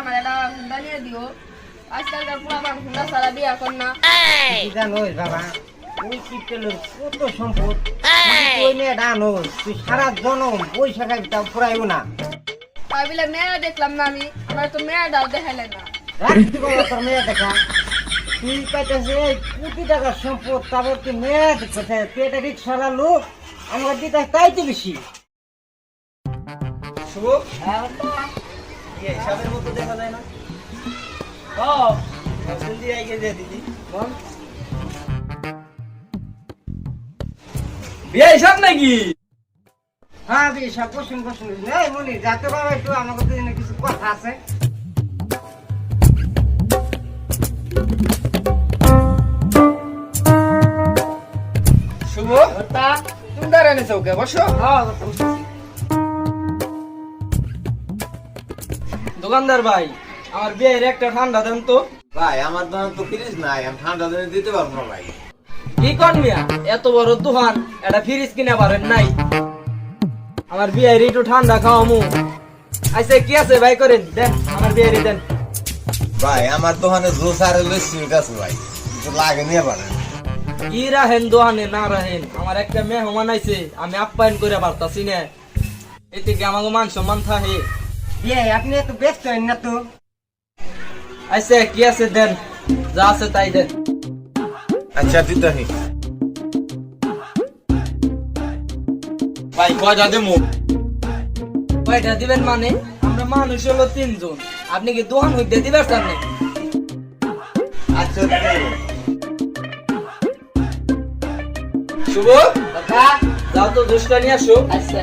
আমার হুন্ডা নিয়ে দিও আজকালকার পুরাতন হুন্ডা ছাড়া বিয়া কর না। কি বাবা ওই কিপটেলের কত সম্পদ? তুই মেয়ে ডানোস তুই সারা জনম পয়সা খাবি তাও ফুরাইও না। তাই বলে মেয়া দেখলাম না আমি আমার তো মেয়াটাও দেখাইলেন না। রাখতে পারব তোর মেয়ে দেখা? তুই পাইতেছে কোটি টাকার সম্পদ তারপর তুই মেয়ে দেখতেছে তুই একটা রিক্সাওয়ালা লোক আমার দিতে তাই তো বেশি। শুভ। ইয়ে হিসাবের মতো দেখা যায় না। ও জলদি আইগে দে দিদি। বল। বিয়ে হিসাব নাকি? হ্যাঁ দি সব কোশ্চেন কোশ্চেন এই মনি যাতে বাবা একটু আমাকে তো কিছু কথা আছে। শুভ। তা তুমি ওকে বসো। হ্যাঁ দোকানদার ভাই আমার বিয়ের একটা ঠান্ডা দেন তো। ভাই আমার দোকান তো ফ্রিজ নাই আমি ঠান্ডা দিনে দিতে পারব না ভাই। কি কর মিয়া এত বড় দোকান একটা ফ্রিজ কিনে পারেন নাই। আমার বিয়ের একটু ঠান্ডা খাওয়ামু। আচ্ছা কি আছে ভাই করেন? দেন আমার বিয়ের দেন। ভাই আমার দোকানে জুস আর লস্যি আছে ভাই কিছু লাগে নিয়ে পারেন। কি রাহেন দোকানে না রাহেন? আমার একটা মেহমান আইছে আমি আপ্যায়ন করে পারতাছি না। এতে কি আমাকে মান সম্মান থাকে? বিয়ে আপনি এত ব্যস্ত হন না তো। আচ্ছা কি আছে দেন? যা আছে তাই দেন। আচ্ছা দিতে হি। ভাই কয়টা দেবো? কয়টা দিবেন মানে? আমরা মানুষ হলো তিনজন। আপনি কি দোকান হইতে দিবেন নাকি? আচ্ছা শুভ যাও তো দুষ্টা নিয়ে আসো। আচ্ছা।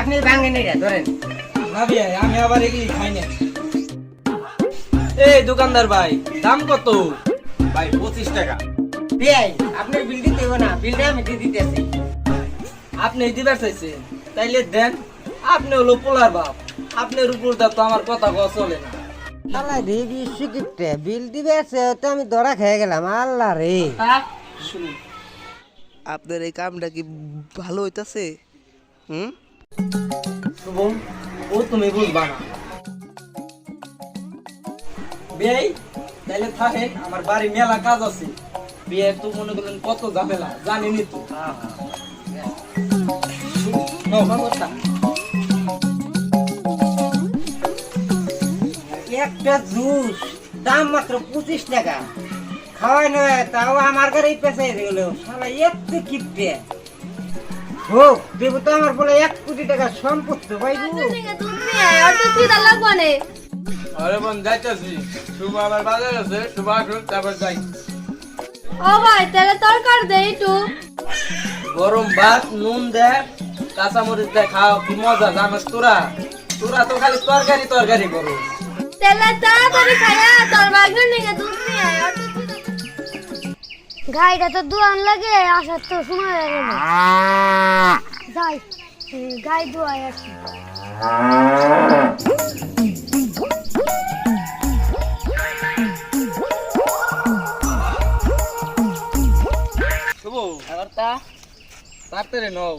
আপনি ভাঙেন এটা ধরেন। না আমি আবার এগুলি খাই না। এই দোকানদার ভাই দাম কত? ভাই পঁচিশ টাকা। আপনার বিল দিতে হবে না বিলটা আমি দিয়ে দিতেছি। আপনি দিবার চাইছেন তাইলে দেন। আপনি হলো পোলার বাপ আপনার উপর দা তো আমার কথা কওয়া চলে না। আল্লাহ রে বিশ্বকিপ্টে বিল দিবে আছে তো আমি ধরা খেয়ে গেলাম আল্লাহ রে। শুনুন আপনার এই কামটা কি ভালো হইতাছে? শুভম, ও তুমি বুঝবা না। বিয়ে তাইলে থাকেন আমার বাড়ি মেলা কাজ আছে। বিয়ে তো মনে করলেন কত ঝামেলা জানেনি তো। একটা জুস, দাম মাত্র পঁচিশ টাকা। খাওয়াই নয় তাও আমার গাড়ি পেঁচাই গেল শালা একটু কিপটে। হোক দেবো তো আমার বলে এক কোটি টাকা সম্পত্তি ভাই আর তো তুই তার লাগবো না। আরে বোন যাইতেছি। শুভ আবার বাজার আছে শুভ আসুন তারপর যাই। ও ভাই তাহলে তরকার দে একটু। গরম ভাত নুন দে কাঁচামরিচ দে খাও কি মজা জানোস তোরা? তোরা তো খালি তরকারি তরকারি করো। তাহলে তাড়াতাড়ি খায়া তোর বাগের নিয়ে দুধ আয় গাড়িটা তো দোয়ান লাগে, আসার তো সময় হয়ে গেল। যাই গাই দোয়াই আসি। শুভ আবার তা তাড়াতাড়ি নও,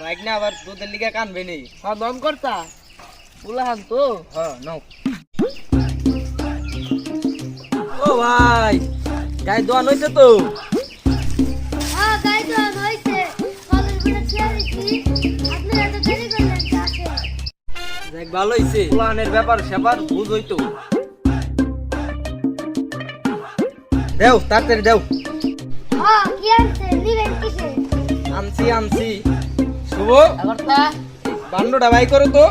বাইক না আবার দুধের লিগে কানবে নি। হ্যাঁ দম করতা? উলাহান তো? হ্যাঁ নও। ও ভাই। গায়ে দোয়ান হইছে তো? হ্যাঁ গাই দোয়ান দেরি করলেন দেখ ভালো হইছে। উলাহানের ব্যাপার সেবার বুঝ হইতো। দেও তাড়াতাড়ি দেও। হ্যাঁ কি আনছে? নিবেন কিসে? আনছি আনছি। শুভ। বান্ডটা বাই করো তো।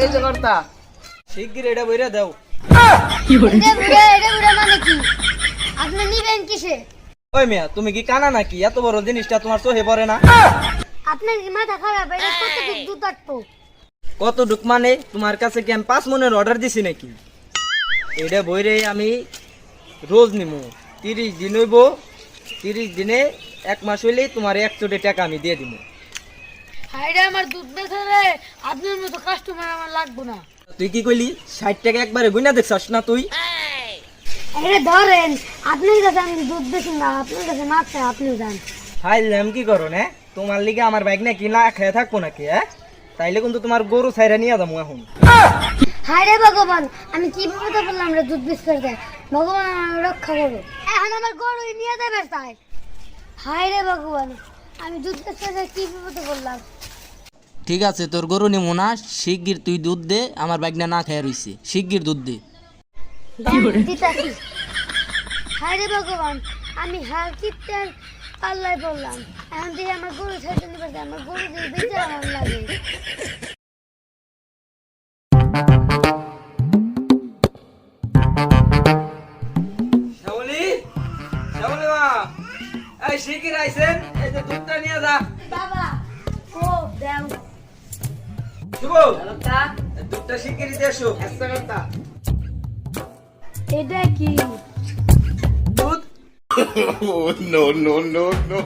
এই যে কর্তা শিগগির এটা বইরা দাও। মানে কি? আপনি নিবেন কিসে? ওই মিয়া তুমি কি কানা নাকি? এত বড় জিনিসটা তোমার চোখে পড়ে না? আপনার মাথা খারাপ? এটা কত দুধ আটবো কত ডুক মানে? তোমার কাছে কি আমি পাঁচ মনের অর্ডার দিছি নাকি? এটা বইরে আমি রোজ নিমু। তিরিশ দিন হইব তিরিশ দিনে এক মাস হইলেই তোমার এক চোটে টাকা আমি দিয়ে দিব হাইডা আমার দুধ বেচে রে। আপনার মতো কাস্টমার আমার লাগবো না। তুই কি কইলি? ষাট টাকা একবারে গুইনা দেখছস না তুই? এটা ধরেন আপনার কাছে আমি দুধ বেশি না আপনার কাছে মাছ চাই আপনিও যান। হাই ল্যাম কি করো না? তোমার লিগে আমার বাইক না কি না খেয়ে থাকব নাকি হ্যাঁ? তাইলে কিন্তু তোমার গরু ছাইরা নিয়ে যাব এখন। হায় রে ভগবান আমি কি বিপদে পড়লাম রে দুধ বিস্কুট দেয় ভগবান আমার রক্ষা করো এখন আমার গরু নিয়ে যাবে তাই। হায় রে ভগবান আমি দুধ বিস্কুট কি বিপদে পড়লাম ঠিক আছে তোর গরু নিমু না শিগগির তুই দুধ দে আমার বাইকটা না খেয়ে রইছে। শিগগির দুধ দে। হায় রে ভগবান আমি হাল কিনতে পাল্লায় পড়লাম। এখন আমার গরু ছেড়ে পারছে আমার গরু দিয়ে বেঁচে আমার লাগে। এই শিগগির আইছেন এই যে দুধটা নিয়ে যা। বাবা ও দেও। শুভ। দুধটা শিগগির দিয়ে এটা কি? দুধ? No no no no.